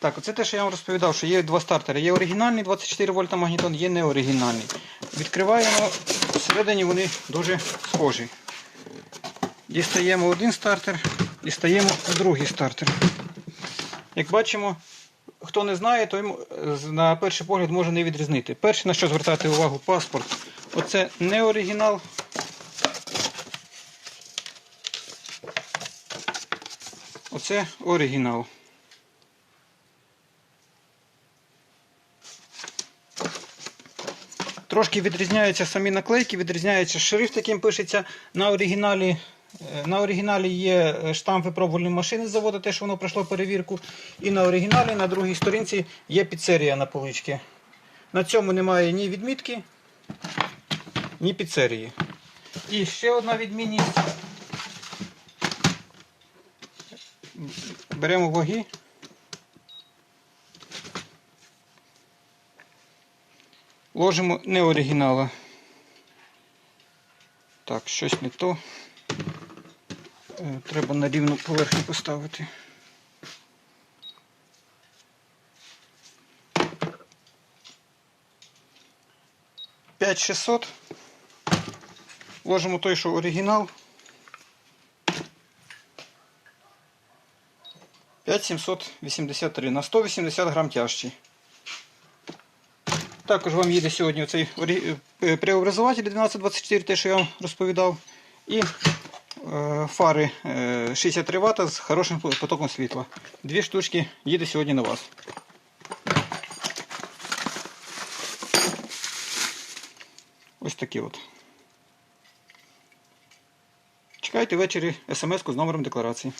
Так, оце те, що я вам розповідав, що є два стартери. Є оригінальний 24 вольта магнітон, є неоригінальний. Відкриваємо, всередині вони дуже схожі. Дістаємо один стартер, дістаємо другий стартер. Як бачимо, хто не знає, той на перший погляд може не відрізнити. Перше, на що звертати увагу, паспорт. Оце не оригінал. Оце оригінал. Трошки відрізняються самі наклейки, відрізняється шрифт, яким пишеться на оригіналі. Е, На оригіналі є е, штамп випробувальної машини з заводу, те, що воно пройшло перевірку. І на оригіналі, на другій сторінці є підсерія на поличці. На цьому немає ні відмітки, ні підсерії. І ще одна відмінність. Беремо ваги. Ложимо не оригінала. Так, щось не то. Е, Треба на рівну поверхню поставити. П'ять 600. Ложимо той, що оригінал. 5783 на 180 грам тяжчий. Також вам їде сьогодні цей преобразователь 1224, те, що я вам розповідав. І е, фари е, 63 Вт з хорошим потоком світла. Дві штучки їде сьогодні на вас. Ось такі от. Чекайте ввечері смс-ку з номером декларації.